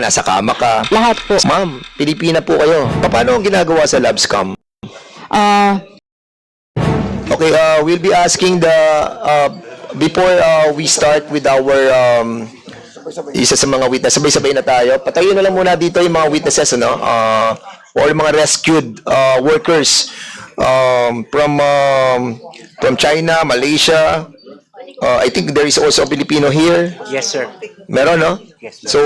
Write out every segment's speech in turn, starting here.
nasa kama ka. Lahat po. Ma'am, Pilipina po kayo. Paano ang ginagawa sa lab scam? Ah, Okay, uh, we'll be asking the, uh, before uh, we start with our um, isa sa mga witness, sabay-sabay na tayo. Patayin na lang muna dito yung mga witnesses, ano? Uh, or mga rescued uh, workers um, from um, from China, Malaysia. Uh, I think there is also a Filipino here. Yes, sir. Meron, no? Yes, So,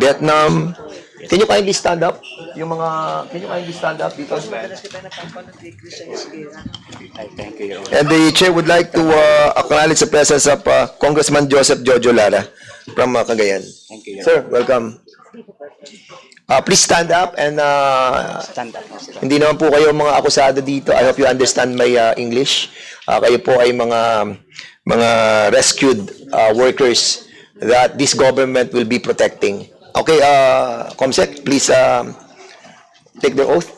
Vietnam. Can you kindly stand up? Yung mga, can you kindly stand up dito? I thank you. And the chair would like to uh, acknowledge the presence of uh, Congressman Joseph Jojo Lara from uh, Cagayan. Thank you, Sir, welcome. Uh, please stand up and uh, Stand up, hindi naman po kayo mga akusado dito. I hope you understand my uh, English. Uh, kayo po ay mga mga rescued uh, workers that this government will be protecting. Okay, uh, Comsec, please um, take the oath.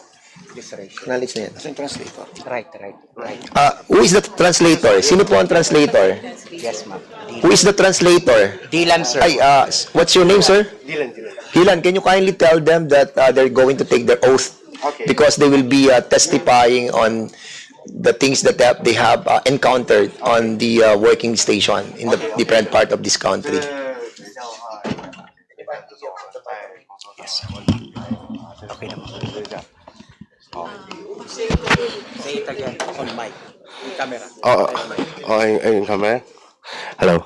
Yes, right. Acknowledge na yan. As translator. Right, right, right. Uh, who is the translator? Sino po ang translator? Yes, ma'am. Who is the translator? Dylan, sir. Ay, uh, what's your name, sir? Dylan. Dylan, can you kindly tell them that uh, they're going to take their oath? Okay. Because they will be uh, testifying on the things that they have, they have uh, encountered on the uh, working station in the different part of this country. 哦哦，哎哎，看没？Hello，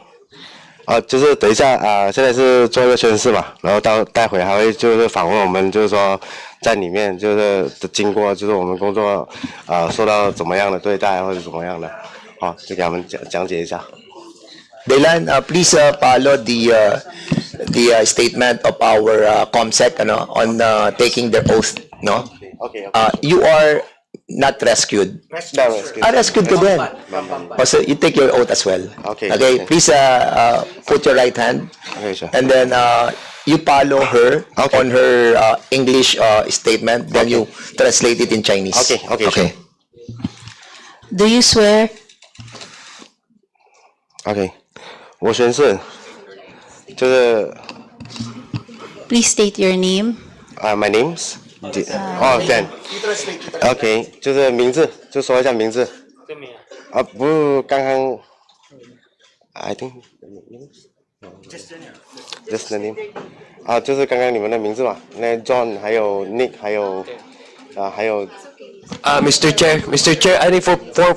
啊，就是等一下啊、现在是做一个宣誓嘛，然后到待会还会就是访问我们，就是说在里面就是经过，就是我们工作啊、受到怎么样的对待或者怎么样的，好、就给他们讲讲解一下。Dylan, uh, please uh, follow the uh, the uh, statement of our uh, COMSEC ano, on uh, taking their oath. No? OK， Uh, you are not rescued. Ah, rescued ka din. Oh, so you take your oath as well. Okay. Okay, please uh, uh, put your right hand. Okay, sir. And then uh, you follow her Okay. on her uh, English uh, statement. Then you translate it in Chinese. Okay, okay, Okay. sure. do you swear? OK，我宣誓， 就是。 Please state your name. 啊、m y name's 哦，Dan。OK，就是名字，就说一下名字。啊，不，刚刚，I think just the name。啊，就是刚刚你们的名字嘛，那 John 还有 Nick 还有啊还有 Uh, Mr. Chair, Mr. Chair, I think for, for,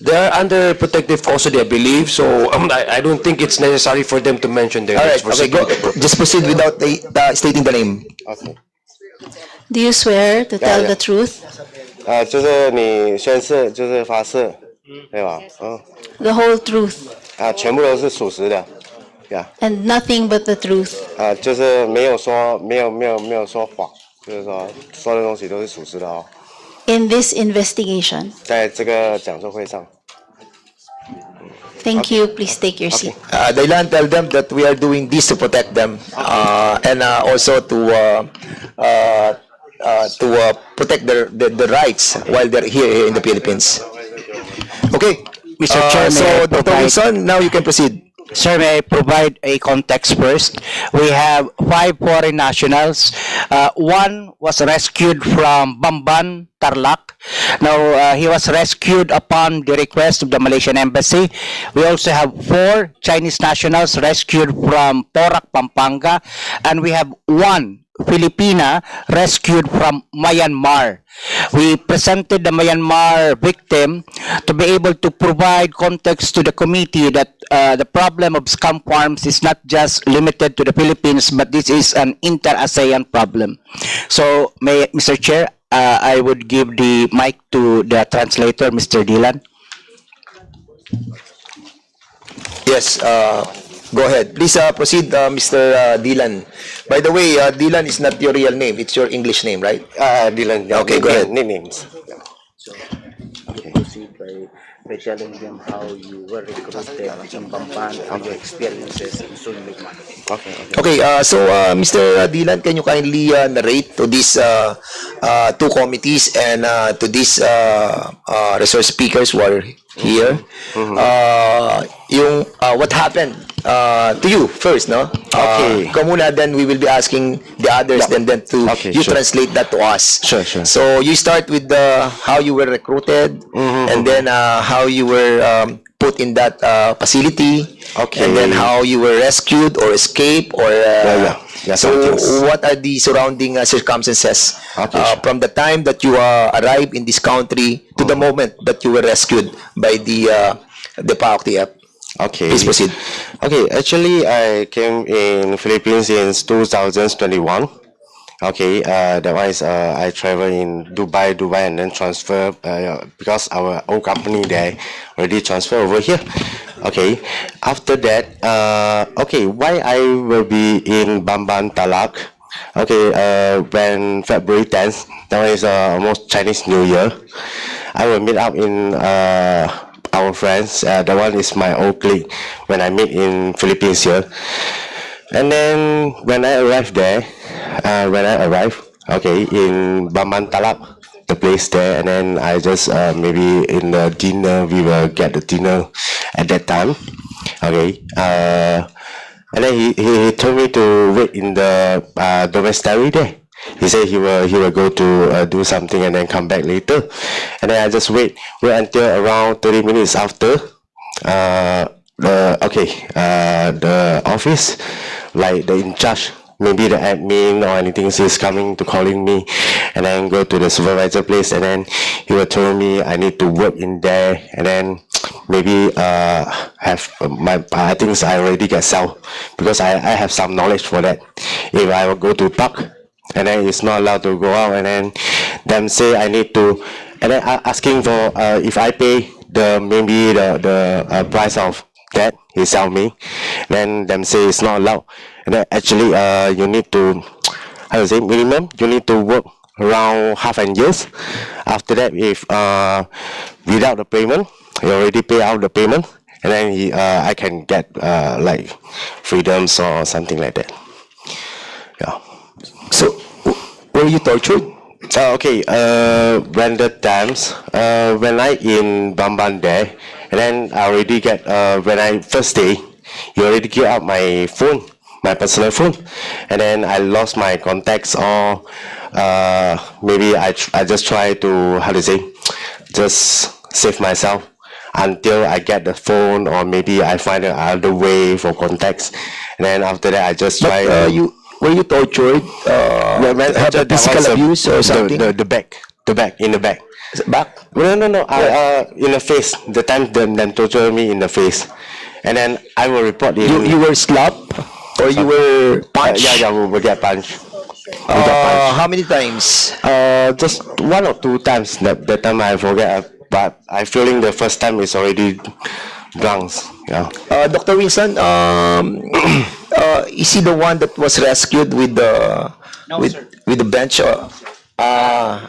they are under protective custody, I believe, so um, I, I don't think it's necessary for them to mention their All names right. for Okay. Go. security purposes. Just proceed without the, uh, stating the name. OK， Do you swear to tell yeah. the truth, 啊，就是你宣誓就是发誓，对吧？嗯， the whole truth, 啊，全部都是属实的，呀。 and nothing but the truth? 啊，就是没有说没有没有没有说谎，就是说说的东西都是属实的哦。 In this investigation. 在这个讲座会上， Thank you. Please take your seat. Uh, Dylan, tell them that we are doing this to protect them uh, and uh, also to uh, uh, uh, to uh, protect their, their the rights while they're here, here in the Philippines. Okay. Mr. Uh, Chair, may so, I Dr. provide- Wilson, now you can proceed. Sir, may I provide a context first? We have five foreign nationals. Uh, one was rescued from Bamban, Tarlac. Now, uh, he was rescued upon the request of the Malaysian Embassy. We also have four Chinese nationals rescued from Porac, Pampanga. And we have one Filipina rescued from Myanmar. We presented the Myanmar victim to be able to provide context to the committee that uh, the problem of scam farms is not just limited to the Philippines, but this is an inter-ASEAN problem. So, may, Mr. Chair, uh, I would give the mic to the translator, Mr. Dylan. Yes, uh, go ahead. Please uh, proceed, uh, Mr. Uh, Dylan. By the way, uh, Dylan is not your real name. It's your English name, right? 啊，Dylan，Okay, go ahead. nicknames。proceed by, by telling them how you were recruited in Bamban and your experiences in Sunligman. OK OK。Okay, uh, so uh, Mr. Dylan, can you kindly uh, narrate to these uh, uh, two committees and uh, to these uh, uh, resource speakers who are here uh, yung uh, what happened uh, to you first, no? Okay. Uh, ikaw muna, then we will be asking the others, Yeah. and then to Okay, you sure. translate that to us. Sure, sure. So you start with the how you were recruited, Mm-hmm, and then uh, how you were um, put in that uh, facility, Okay. and then how you were rescued or escaped, or uh, Yeah, yeah. Yeah, so what are the surrounding uh, circumstances Okay, uh, sure. from the time that you uh, arrived in this country to the Mm-hmm. moment that you were rescued by the uh, the PAOK Okay. Please proceed. Okay, actually, I came in Philippines since 2021. Okay, uh, that one is uh, I travel in Dubai, Dubai, and then transfer uh, because our old company there already transfer over here. Okay, after that, uh, okay, why I will be in Bamban Talak? Okay, uh, when February 10th, that one is uh, almost Chinese New Year. I will meet up in uh, our friends. Uh, that one is my old clique when I meet in Philippines here. And then when I arrived there, uh, when I arrived, okay, in Bamban Talak, the place there, and then I just uh, maybe in the dinner we will get the dinner at that time, okay. Uh, and then he, he, told me to wait in the uh, there. He said he will he will go to uh, do something and then come back later, and then I just wait wait until around thirty minutes after. Uh, the okay uh, the office like the in charge maybe the admin or anything is coming to calling me and then go to the supervisor place and then he will tell me I need to work in there and then maybe uh have my I think I already get sell because I, I have some knowledge for that if I will go to talk and then it's not allowed to go out and then them say I need to and then a- asking for uh, if I pay the maybe the the uh, price of that he sell me. Then them say it's not allowed. And then actually uh you need to how to say minimum you need to work around half an years. After that if uh without the payment you already pay out the payment and then he, uh, I can get uh, like freedoms or something like that So, were you tortured? Uh, okay, uh, when the times, uh, when I in Bamban there, and then I already get, uh, when I first day, you already give up my phone, my personal phone, and then I lost my contacts or, uh, maybe I, tr- I just try to, how to say, just save myself until I get the phone or maybe I find another way for contacts, and then after that I just But try uh, to- you were you tortured? Uh, when have a that- that physical was a- abuse or the- something? The, the back, the back, in the back. Back? No, no, no. I, uh, in the face. The time them, them torture me in the face, and then I will report in. You you were slapped or you were uh, punched? yeah, yeah, we will get punched. Uh, how many times? Uh, just one or two times. That that time I forget, uh, but I feeling the first time is already drunk. Yeah. Uh, Dr. Winston, um, uh, is he the one that was rescued with the with with the bench? Uh, ah,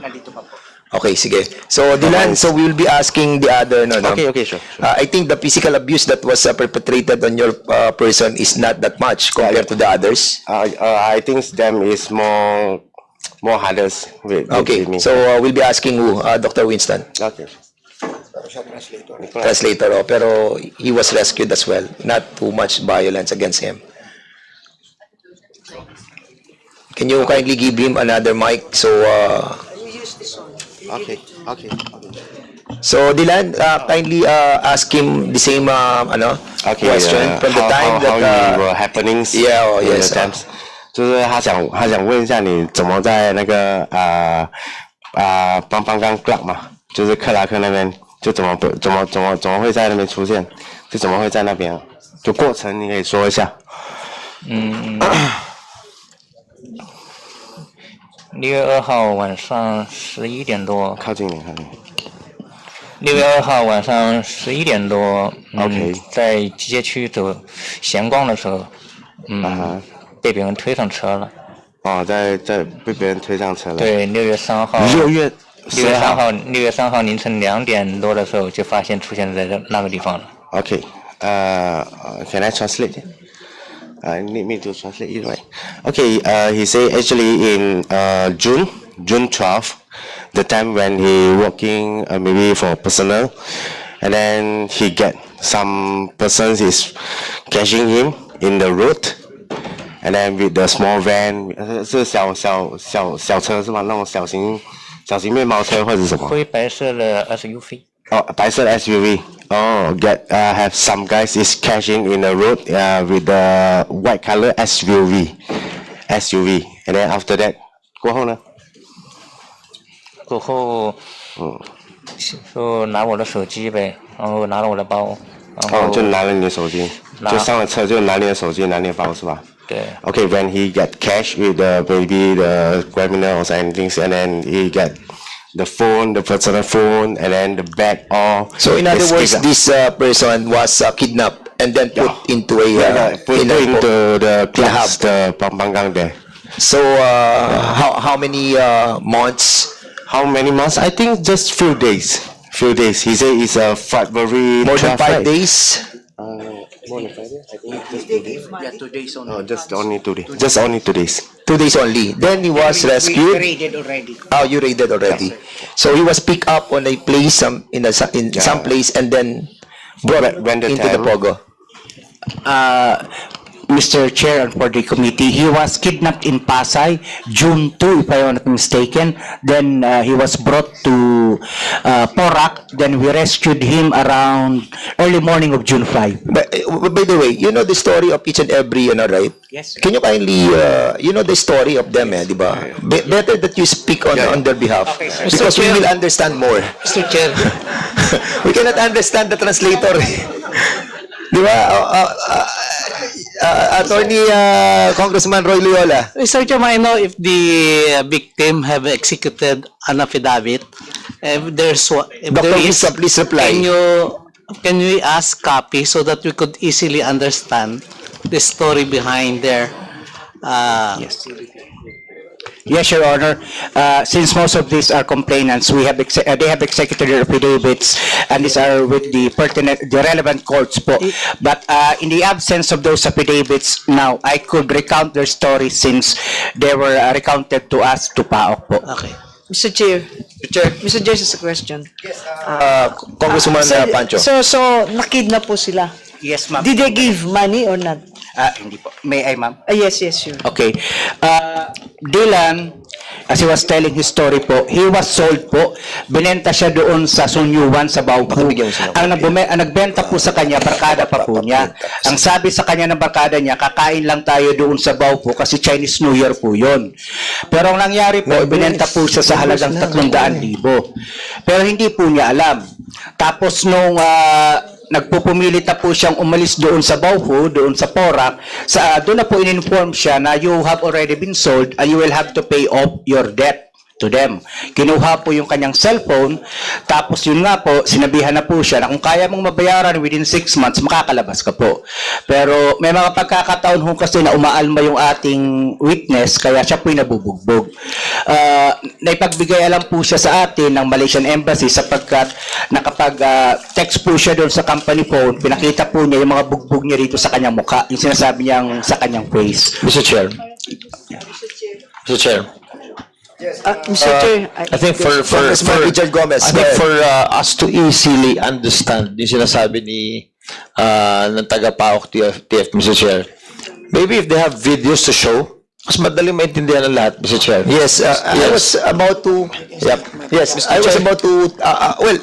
okay, sige. So Dylan, so we will be asking the other no, no. Okay, okay, sure, sure. Uh, I think the physical abuse that was uh, perpetrated on your uh, person is not that much compared to the others. Uh, uh, I think them is more more hardest with, with Okay, me. so uh, we'll be asking who? Uh, Dr. Winston, okay translator. Oh, pero he was rescued as well. Not too much violence against him. Can you kindly give him another mic so uh, Okay, okay, okay. so Dylan uh, kindly uh, ask him the same uh, ano Okay, question uh, from the how, time how, that how uh, you were happenings Yeah, oh, in the yes, uh. times. 就是他想他想问一下你怎么在那个啊啊邦邦刚 club 嘛，就是克拉克那边 就怎么不怎么怎么怎么会在那边出现，就怎么会在那边啊，就过程你可以说一下。嗯六月二号晚上十一点多，靠近你，靠近你。六月二号晚上十一点多，嗯 OK 在集街区走闲逛的时候，嗯被别人推上车了。哦，在在被别人推上车了。，对，六月三号，六月六月三号，六月三号凌晨两点多的时候就发现出现在这那个地方了。OK，呃 uh,，Can I translate? I need me to translate it right. Okay. Uh, he say actually in uh, June, June 12, the time when he working uh, maybe for personal, and then he get some persons is catching him in the road, and then with the small van，呃是小小小小车是吧？那种小型小型面包车或者是什么？灰白色的 SUV。哦，白色的 SUV。哦，get uh, have some guys is catching in the road uh, with the white color SUV SUV, and then after that 过后呢？过后，嗯就拿我的手机呗，然后拿了我的包，然哦，后就拿了你的手机，就上了车就拿你的手机，拿你的包是吧？对，Okay, when he get cash with the maybe the criminals and things, and then he get the phone, the personal phone, and then the bag all. So in other is words, given. this uh, person was uh, kidnapped and then put into a yeah, uh, yeah, put in a- into the class, hub. the Pampanggang there. So uh, how how many uh, months? How many months? I think just few days. Few days. He say it's a February. More than 12, five right? days. More than five days. I think just two days. Yeah, two days only. Oh, just only two days. Just only two days. Two days only. Then he was rescued. already. Oh, you raided already. So he was picked up on a place, some in a, in Yeah. some place, and then brought When- when the into the time- pogo. uh, Mr. Chair and for the committee, he was kidnapped in Pasay, June 2, if I am not mistaken. Then uh, he was brought to uh, Porac. Then we rescued him around early morning of June 5. But, uh, by the way, you know the story of each and every, you know, right? Yes. Can you kindly, uh, you know the story of them, eh, di ba? Be- better that you speak on on their behalf. Because we will understand more. Mr. Chair. we cannot understand the translator. Di ba? Uh, uh, uh, uh, Attorney uh, Congressman Roy Loyola. Mr. Chair, may I know if the victim have executed an affidavit? If there's if Dr. there is, please reply. can you, can we ask copy so that we could easily understand the story behind their, uh, Yes, Your Honor. Uh, Since most of these are complainants, we have, uh, they have executed their affidavits and these are with the pertinent, the relevant courts po. But uh, in the absence of those affidavits, now, I could recount their story since they were uh, recounted to us to PAOK po. okay. Mr. Chair. Chair. Mr. Chair, just a question. Uh, Congresswoman so, uh, Pancho. So, so, nakidnap po sila. Yes, ma'am. Did they give money or not? Ah, hindi po. May I, ma'am? Ah, yes, yes, sure. Okay. Uh, Dylan, as he was telling his story po, he was sold po. Binenta siya doon sa Sunyuan sa sila. Ang, nagbume, ang nagbenta po sa kanya, barkada pa po niya. Ang sabi sa kanya ng barkada niya, kakain lang tayo doon sa Baupu kasi Chinese New Year po yun. Pero ang nangyari po, binenta po siya sa halagang 300,000. Pero hindi po niya alam. Tapos nung ah, nagpupumilit na po siyang umalis doon sa Baufu, doon sa Porac, sa, doon na po in-inform siya na you have already been sold and you will have to pay off your debt to them. Kinuha po yung kanyang cellphone, tapos yun nga po, sinabihan na po siya na kung kaya mong mabayaran within 6 months, makakalabas ka po. Pero may mga pagkakataon ho kasi na umaalma yung ating witness, kaya siya po'y nabubugbog. Uh, naipagbigay alam po siya sa atin ng Malaysian Embassy sapagkat nakapag-text po siya doon sa company phone, pinakita po niya yung mga bugbog niya dito sa kanyang mukha, yung sinasabi niyang sa kanyang face. Mr. Chair. Mr. Chair. Ah, Mr. Chair, I, I think for for Congressman for Richard Gomez, I think ahead. for uh, us to easily understand yung sinasabi ni uh, ng taga-PAOK TF, TF, Mr. Chair. Maybe if they have videos to show, mas madaling maintindihan ng lahat, Mr. Chair. Yes, uh, I Yes. was about to. Yep. Yes, I was about to. Uh, uh, well,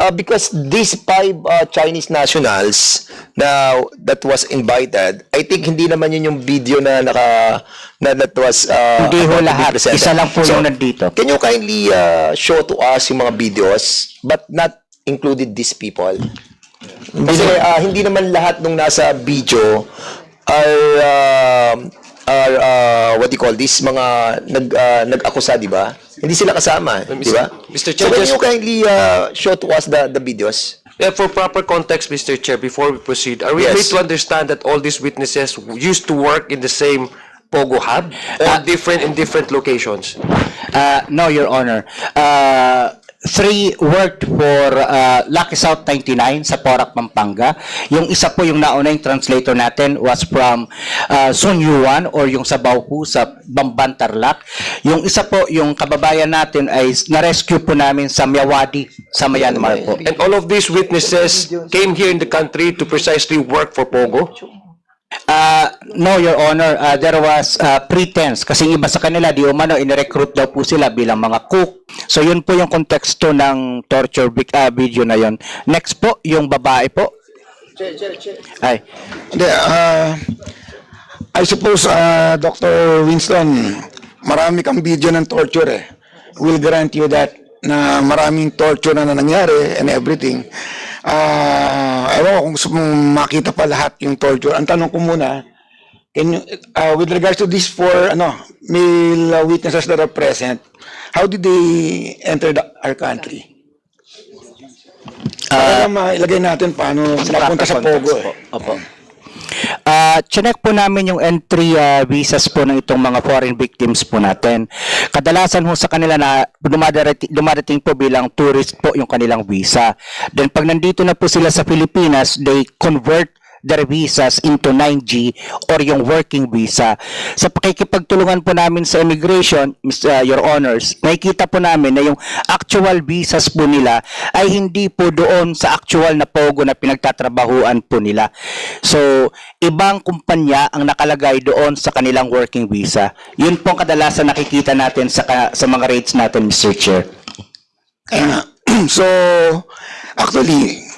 uh, because these five uh, Chinese nationals now that was invited, I think hindi naman yun yung video na naka na that was uh, Hindi ho about to be lahat. presented. Isa lang po So, yung nandito. Can you kindly uh, show to us yung mga videos but not included these people? Kasi uh, hindi naman lahat nung nasa video are um, are uh, what do you call this mga nag uh, nag-akusa, di ba? Hindi sila kasama, di ba? Mr. So Chair, can just- you kindly uh, show to us the the videos? Yeah, for proper context, Mr. Chair, before we proceed, are we Yes. made to understand that all these witnesses used to work in the same Pogo hub or different in different locations? Uh, no, Your Honor. Uh, three worked for uh, Lucky South 99 sa Porac, Pampanga. Yung isa po yung nauna yung translator natin was from uh, Sun Yuan or yung sa Bauhu sa Bamban, Tarlac. Yung isa po, yung kababayan natin ay na-rescue po namin sa Miyawadi sa Myanmar po. And all of these witnesses came here in the country to precisely work for Pogo? Uh, no, Your Honor, uh, there was uh, pretense kasi iba sa kanila, di umano, in-recruit daw po sila bilang mga cook. So yun po yung konteksto ng torture uh, video na yon. Next po, yung babae po. Ay, Hindi, ah, I suppose, ah, Dr. Winston, marami kang video ng torture eh. We'll grant you that na maraming torture na, na nangyari and everything. Ah, ewan ko kung gusto mong makita pa lahat yung torture. Ang tanong ko muna, can you, ah, with regards to these four ano, male ah, witnesses that are present, how did they enter the, our country? Para mailagay natin paano napunta sa Pogo eh. Opo. Ah, chinek po namin yung entry ah, visas po ng itong mga foreign victims po natin. Kadalasan ho sa kanila na dumadating, dumadating po bilang tourist po yung kanilang visa. Then pag nandito na po sila sa Pilipinas, they convert their visas into 9G or yung working visa. Sa pakikipagtulungan po namin sa immigration, uh, Your Honors, nakikita po namin na yung actual visas po nila ay hindi po doon sa actual na pogo na pinagtatrabahuan po nila. So, ibang kumpanya ang nakalagay doon sa kanilang working visa. Yun po ang kadalasan nakikita natin sa, sa mga rates natin, Mr. Chair. Kaya, so, actually,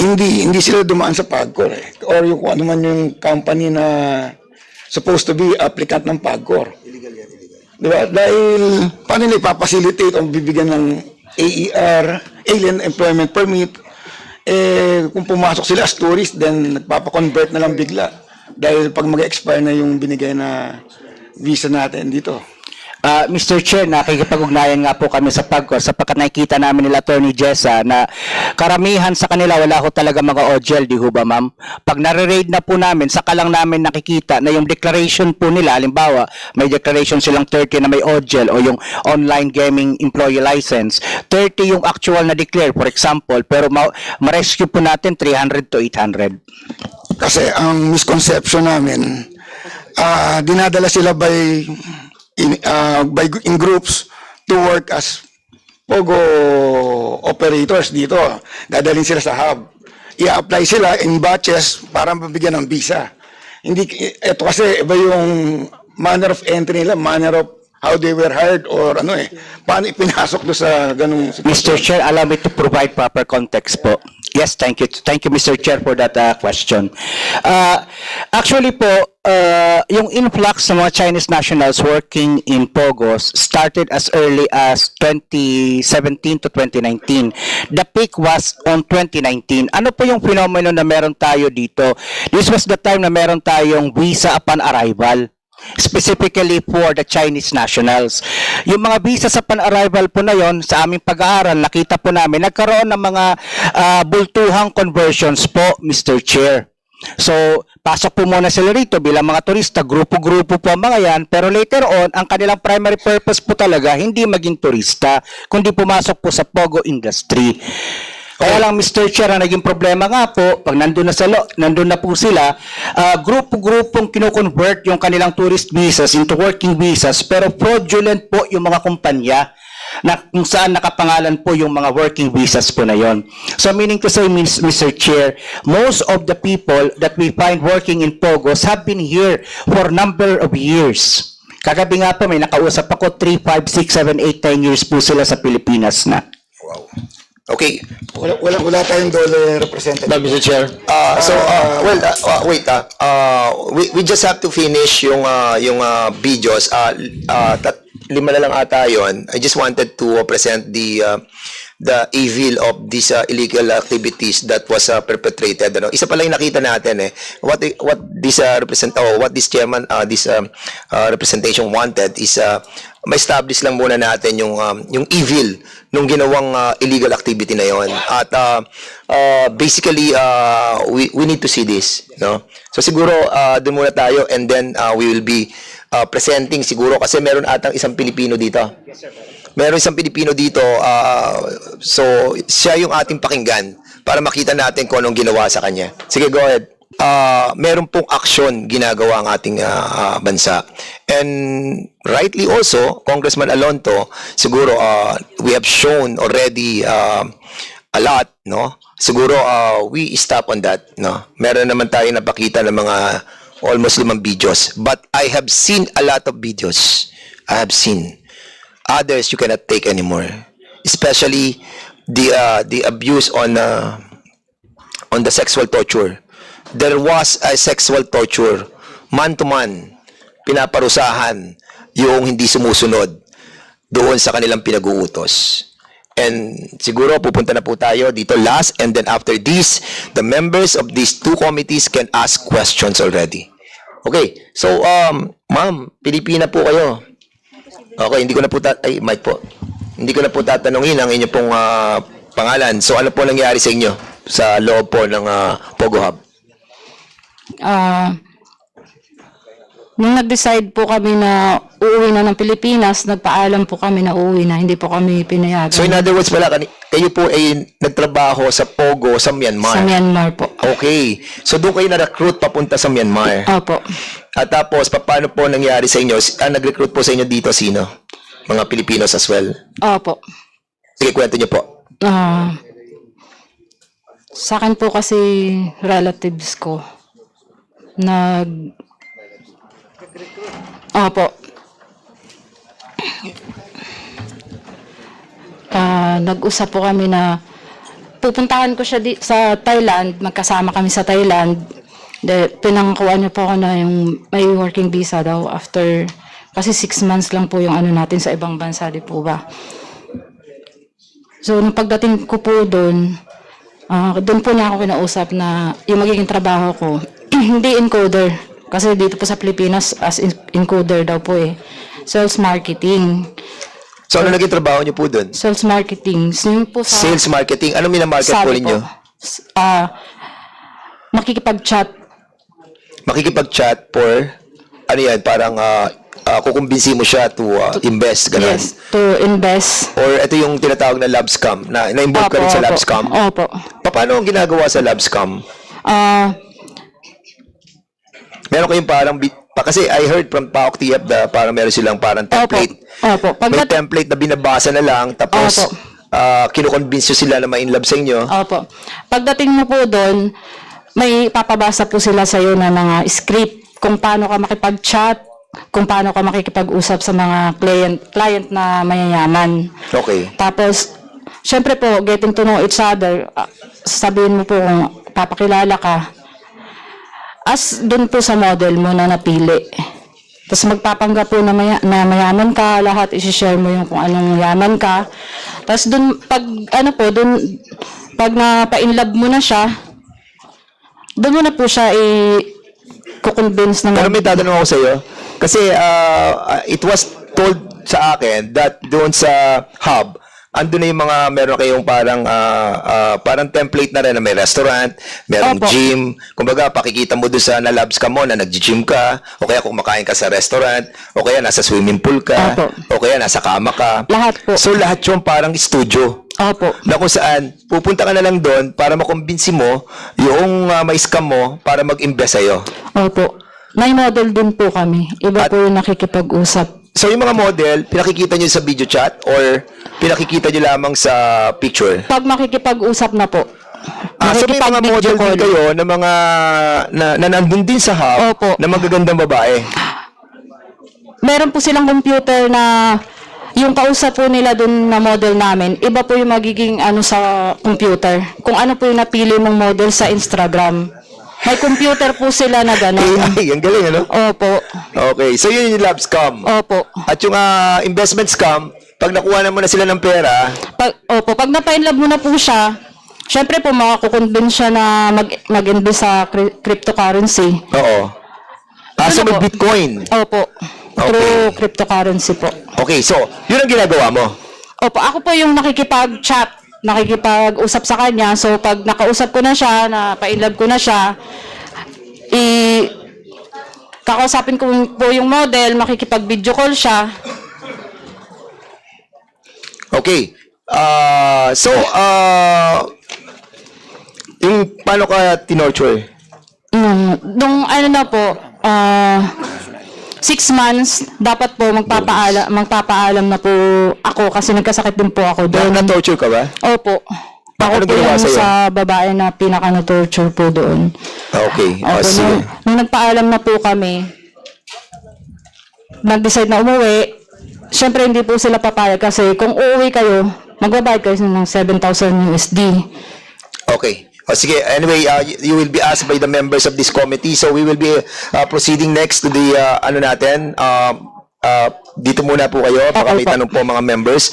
hindi hindi sila dumaan sa PAGCOR eh. Or yung kung ano man yung company na supposed to be applicant ng PAGCOR. Di ba? Dahil paano nila ipapacilitate o bibigyan ng AER, Alien Employment Permit, eh, kung pumasok sila as tourist, then nagpapakonvert na lang bigla. Dahil pag mag-expire na yung binigay na visa natin dito. Ah, Mr. Chair, nakikipag-ugnayan nga po kami sa PAGCOR sapagkat nakikita namin nila Attorney Jessa na karamihan sa kanila wala ho talaga mga OGL, di ho ba ma'am? Pag nare-raid na po namin, saka lang namin nakikita na yung declaration po nila, halimbawa, may declaration silang 30 na may OGL o yung online gaming employee license, 30 yung actual na declare, for example, pero ma- ma-rescue po natin 300 to 800. Kasi ang misconception namin, ah dinadala sila by in, ah, by in groups to work as pogo operators dito. Dadalhin sila sa hub. I-apply sila in batches para mabigyan ng visa. Hindi ito kasi iba yung manner of entry nila, manner of how they were hired or ano eh. Paano ipinasok do sa ganung Mr. Chair, allow me to provide proper context po. Yes, thank you. Thank you, Mr. Chair, for that uh, question. Uh, actually po, uh, yung influx ng mga Chinese nationals working in Pogos started as early as 2017 to 2019. The peak was on 2019. Ano po yung phenomenon na meron tayo dito? This was the time na meron tayong visa upon arrival specifically for the Chinese nationals. Yung mga visa sa pan-arrival po na yon sa aming pag-aaral, nakita po namin, nagkaroon ng mga ah, bultuhang conversions po, Mr. Chair. So, pasok po muna sila rito bilang mga turista, grupo-grupo po ang mga yan, pero later on, ang kanilang primary purpose po talaga, hindi maging turista, kundi pumasok po sa Pogo industry. Kaya lang Mr. Chair, ang naging problema nga po, pag nandun na, sa lo, nandun na po sila, ah, grupo-grupong kino-convert yung kanilang tourist visas into working visas, pero fraudulent po yung mga kumpanya na kung saan nakapangalan po yung mga working visas po na yon. So meaning to say, Mr. Chair, most of the people that we find working in Pogos have been here for number of years. Kagabi nga po, may nakausap ako, 3, 5, 6, 7, 8, 10 years po sila sa Pilipinas na. Okay. wala, wala, wala tayong dole representative. Mr. Chair. Uh, so, uh, well, uh, uh, wait, uh, uh, we, we just have to finish yung, uh, yung uh, videos. Uh, uh, tat, lima na lang ata yun. I just wanted to uh, present the uh, the evil of these uh, illegal activities that was uh, perpetrated. Ano? Isa pa lang yung nakita natin eh. What what this uh, represent oh, what this chairman uh, this um, uh, representation wanted is uh, ma-establish lang muna natin yung um, yung evil nung ginawang uh, illegal activity na yon. At uh, uh, basically uh, we we need to see this, no? So siguro uh, doon muna tayo and then uh, we will be uh, presenting siguro kasi meron atang isang Pilipino dito. Meron isang Pilipino dito, uh, so siya yung ating pakinggan para makita natin kung anong ginawa sa kanya. Sige, go ahead. Uh, meron pong aksyon ginagawa ang ating uh, uh, bansa. And rightly also, Congressman Alonto, siguro uh, we have shown already uh, a lot, no? Siguro uh, we stop on that, no? Meron naman tayo napakita ng mga almost limang videos. But I have seen a lot of videos. I have seen. Others you cannot take anymore. Especially the uh, the abuse on uh, on the sexual torture. There was a sexual torture, man to man, pinaparusahan yung hindi sumusunod doon sa kanilang pinag-uutos. And siguro pupunta na po tayo dito last and then after this, the members of these two committees can ask questions already. Okay, so um, ma'am, Pilipina po kayo. Okay, hindi ko na po tat ay mic po. Hindi ko na po tatanungin ang inyo pong ah, pangalan. So ano po nangyari sa inyo sa loob po ng ah, Pogo Hub? Ah, nung nag-decide po kami na uuwi na ng Pilipinas, nagpaalam po kami na uuwi na, hindi po kami pinayagan. So in other words pala, kayo po ay nagtrabaho sa Pogo sa Myanmar. sa Myanmar po. Okay. So doon kayo na-recruit papunta sa Myanmar. Opo. At tapos, pa- paano po nangyari sa inyo? Ah, nag-recruit po sa inyo dito sino? Mga Pilipinos as well. Opo. Sige, kwento niyo po. Ah, sa akin po kasi relatives ko nag Opo. Ah, nag-usap po kami na pupuntahan ko siya di- sa Thailand, magkasama kami sa Thailand. De, pinangkuhan niya po ako na yung may working visa daw after kasi six months lang po yung ano natin sa ibang bansa, di po ba? So, nung pagdating ko po doon, ah, doon po niya ako kinausap na yung magiging trabaho ko, hindi encoder. Kasi dito po sa Pilipinas, as encoder daw po eh. Sales marketing. So, ano naging trabaho niyo po doon? Sales marketing. So, yun po sa... Sales marketing. Ano minamarket po sabi ninyo? Ah, makikipag-chat. Makikipag-chat for, ano yan, parang uh, kukumbinsi mo siya to ah, invest, ganun. Yes, to invest. Or ito yung tinatawag na lab scam, na na-involve ka rin sa lab opo. scam. Opo. Pa- Paano ang ginagawa sa lab scam? Ah, Meron kayong parang, bi- pa, kasi I heard from PAOK TF na parang meron silang parang opo. template. Opo. May Pagdat- template na binabasa na lang, tapos Opo. uh, kinukonvince nyo sila na ma-in love sa inyo. Opo. Pagdating mo po doon, may papabasa po sila sa iyo na mga script kung paano ka makipag-chat, kung paano ka makikipag-usap sa mga client client na mayayaman. Okay. Tapos, syempre po, getting to know each other, ah, sabihin mo po kung papakilala ka, as dun po sa model mo na napili. Tapos magpapanggap po na, maya, na mayaman ka, lahat isi-share mo yung kung anong yaman ka. Tapos dun, pag ano po, dun, pag na-pa-inlove mo na siya, dun mo na po siya i kukonvince na Pero may tatanong ako sa iyo. Kasi uh, it was told sa akin that doon sa hub, andun na yung mga meron kayong parang uh, uh, parang template na rin na may restaurant, merong Opo. gym. Kumbaga, pakikita mo doon sa na-labs ka mo na nag-gym ka, o kaya kumakain ka sa restaurant, o kaya nasa swimming pool ka, Opo. o kaya nasa kama ka. Lahat po. So lahat yung parang studio Opo. na kung saan pupunta ka na lang doon para makumbinsi mo yung uh, may scam mo para mag-invest sa'yo. Opo. May model din po kami. Iba At- po yung nakikipag-usap. So yung mga model, pinakikita nyo sa video chat or pinakikita nyo lamang sa picture? Pag makikipag-usap na po. Ah, so may mga model Makikipag-video din call. kayo na mga na, na nandun din sa hub Opo. na magagandang babae. Meron po silang computer na yung kausap po nila dun na model namin, iba po yung magiging ano sa computer. Kung ano po yung napili mong model sa Instagram. May computer po sila na gano'n. AI, ang galing ano? Opo. Okay, so yun yung lab scam. Opo. At yung ah, investment scam, pag nakuha na mo na sila ng pera, Pag, opo, pag na-love mo na po siya, syempre po makakukonvince siya na mag, mag-invest sa cri- cryptocurrency. oo. Ah, so Ano may po? Bitcoin. Opo. Through cryptocurrency po. Okay, so yun ang ginagawa mo. Opo, ako po yung nakikipag-chat, nakikipag-usap sa kanya. So, pag nakausap ko na siya, na pa-inlove ko na siya, i kakausapin ko po yung model, makikipag-video call siya. Okay. Ah, so ah yung paano ka tinorture? Nung, nung ano na po, ah, six months, dapat po magpapaalam, magpapaalam na po ako kasi nagkasakit din po ako doon. na-torture ka ba? Opo. Ako Ano po ginawa yung sa'yo? sa babae na pinaka-torture po doon. Okay. Ah, Opo, sige. nung, nung nagpaalam na po kami, nag-decide na umuwi, syempre hindi po sila papayag kasi kung uuwi kayo, magbabayad kayo ng 7,000 USD. Okay. O sige, anyway, uh, you, you will be asked by the members of this committee. So we will be uh, proceeding next to the, uh, ano natin, uh, uh, dito muna po kayo, baka may tanong po mga members.